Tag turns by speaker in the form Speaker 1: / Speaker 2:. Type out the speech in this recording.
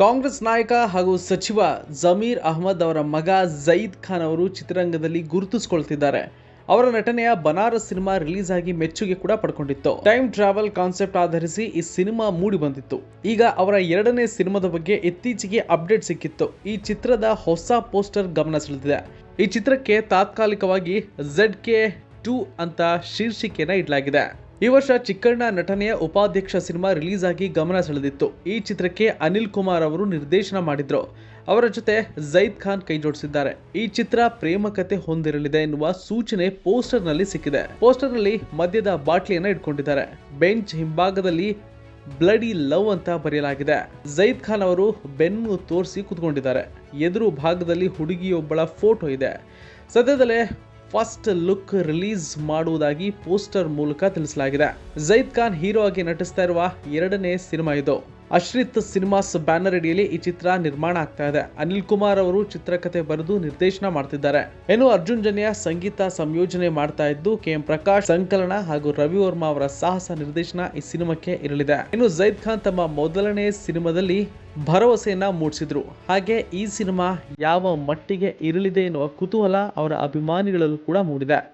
Speaker 1: ಕಾಂಗ್ರೆಸ್ ನಾಯಕ ಹಾಗೂ ಸಚಿವ ಜಮೀರ್ ಅಹಮದ್ ಅವರ ಮಗ ಜಯೀದ್ ಖಾನ್ ಅವರು ಚಿತ್ರರಂಗದಲ್ಲಿ ಗುರುತಿಸಿಕೊಳ್ತಿದ್ದಾರೆ. ಅವರ ನಟನೆಯ ಬನಾರಸ್ ಸಿನಿಮಾ ರಿಲೀಸ್ ಆಗಿ ಮೆಚ್ಚುಗೆ ಕೂಡ ಪಡ್ಕೊಂಡಿತ್ತು. ಟೈಮ್ ಟ್ರಾವೆಲ್ ಕಾನ್ಸೆಪ್ಟ್ ಆಧರಿಸಿ ಈ ಸಿನಿಮಾ ಮೂಡಿ ಬಂದಿತ್ತು. ಈಗ ಅವರ ಎರಡನೇ ಸಿನಿಮಾದ ಬಗ್ಗೆ ಇತ್ತೀಚೆಗೆ ಅಪ್ಡೇಟ್ ಸಿಕ್ಕಿತ್ತು. ಈ ಚಿತ್ರದ ಹೊಸ ಪೋಸ್ಟರ್ ಗಮನ ಸೆಳೆದಿದೆ. ಈ ಚಿತ್ರಕ್ಕೆ ತಾತ್ಕಾಲಿಕವಾಗಿ ಝೆಡ್ ಕೆ ಟೂ ಅಂತ ಶೀರ್ಷಿಕೆನ ಇಡಲಾಗಿದೆ. ಈ ವರ್ಷ ಚಿಕ್ಕಣ್ಣ ನಟನೆಯ ಉಪಾಧ್ಯಕ್ಷ ಸಿನಿಮಾ ರಿಲೀಸ್ ಆಗಿ ಗಮನ ಸೆಳೆದಿತ್ತು. ಈ ಚಿತ್ರಕ್ಕೆ ಅನಿಲ್ ಕುಮಾರ್ ಅವರು ನಿರ್ದೇಶನ ಮಾಡಿದ್ರು. ಅವರ ಜೊತೆ ಜೈದ್ ಖಾನ್ ಕೈ ಜೋಡಿಸಿದ್ದಾರೆ. ಈ ಚಿತ್ರ ಪ್ರೇಮ ಕತೆ ಹೊಂದಿರಲಿದೆ ಎನ್ನುವ ಸೂಚನೆ ಪೋಸ್ಟರ್ನಲ್ಲಿ ಸಿಕ್ಕಿದೆ. ಪೋಸ್ಟರ್ನಲ್ಲಿ ಮದ್ಯದ ಬಾಟ್ಲಿಯನ್ನ ಇಟ್ಕೊಂಡಿದ್ದಾರೆ. ಬೆಂಚ್ ಹಿಂಭಾಗದಲ್ಲಿ ಬ್ಲಡಿ ಲವ್ ಅಂತ ಬರೆಯಲಾಗಿದೆ. ಜೈದ್ ಖಾನ್ ಅವರು ಬೆನ್ನು ತೋರಿಸಿ ಕುತ್ಕೊಂಡಿದ್ದಾರೆ. ಎದುರು ಭಾಗದಲ್ಲಿ ಹುಡುಗಿಯೊಬ್ಬಳ ಫೋಟೋ ಇದೆ. ಸದ್ಯದಲ್ಲೇ ಫಸ್ಟ್ ಲುಕ್ ರಿಲೀಸ್ ಮಾಡುವುದಾಗಿ ಪೋಸ್ಟರ್ ಮೂಲಕ ತಿಳಿಸಲಾಗಿದೆ. ಜೈದ್ ಖಾನ್ ಹೀರೋ ಆಗಿ ನಟಿಸ್ತಾ ಇರುವ ಎರಡನೇ ಸಿನಿಮಾ ಇದು. ಅಶ್ರಿತ್ ಸಿನಿಮಾಸ್ ಬ್ಯಾನರ್ ಅಡಿಯಲ್ಲಿ ಈ ಚಿತ್ರ ನಿರ್ಮಾಣ ಆಗ್ತಾ ಇದೆ. ಅನಿಲ್ ಕುಮಾರ್ ಅವರು ಚಿತ್ರಕಥೆ ಬರೆದು ನಿರ್ದೇಶನ ಮಾಡ್ತಿದ್ದಾರೆ. ಇನ್ನು ಅರ್ಜುನ್ ಜನ್ಯ ಸಂಗೀತ ಸಂಯೋಜನೆ ಮಾಡ್ತಾ ಇದ್ದು ಕೆ ಎಂ ಪ್ರಕಾಶ್, ಸಂಕಲನ ಹಾಗೂ ರವಿ ವರ್ಮಾ ಅವರ ಸಾಹಸ ನಿರ್ದೇಶನ ಈ ಸಿನಿಮಾಕ್ಕೆ ಇರಲಿದೆ. ಇನ್ನು ಜೈದ್ ಖಾನ್ ತಮ್ಮ ಮೊದಲನೇ ಸಿನಿಮಾದಲ್ಲಿ ಭರವಸೆಯನ್ನ ಮೂಡಿಸಿದ್ರು. ಹಾಗೆ ಈ ಸಿನಿಮಾ ಯಾವ ಮಟ್ಟಿಗೆ ಇರಲಿದೆ ಎನ್ನುವ ಕುತೂಹಲ ಅವರ ಅಭಿಮಾನಿಗಳಲ್ಲೂ ಕೂಡ ಮೂಡಿದೆ.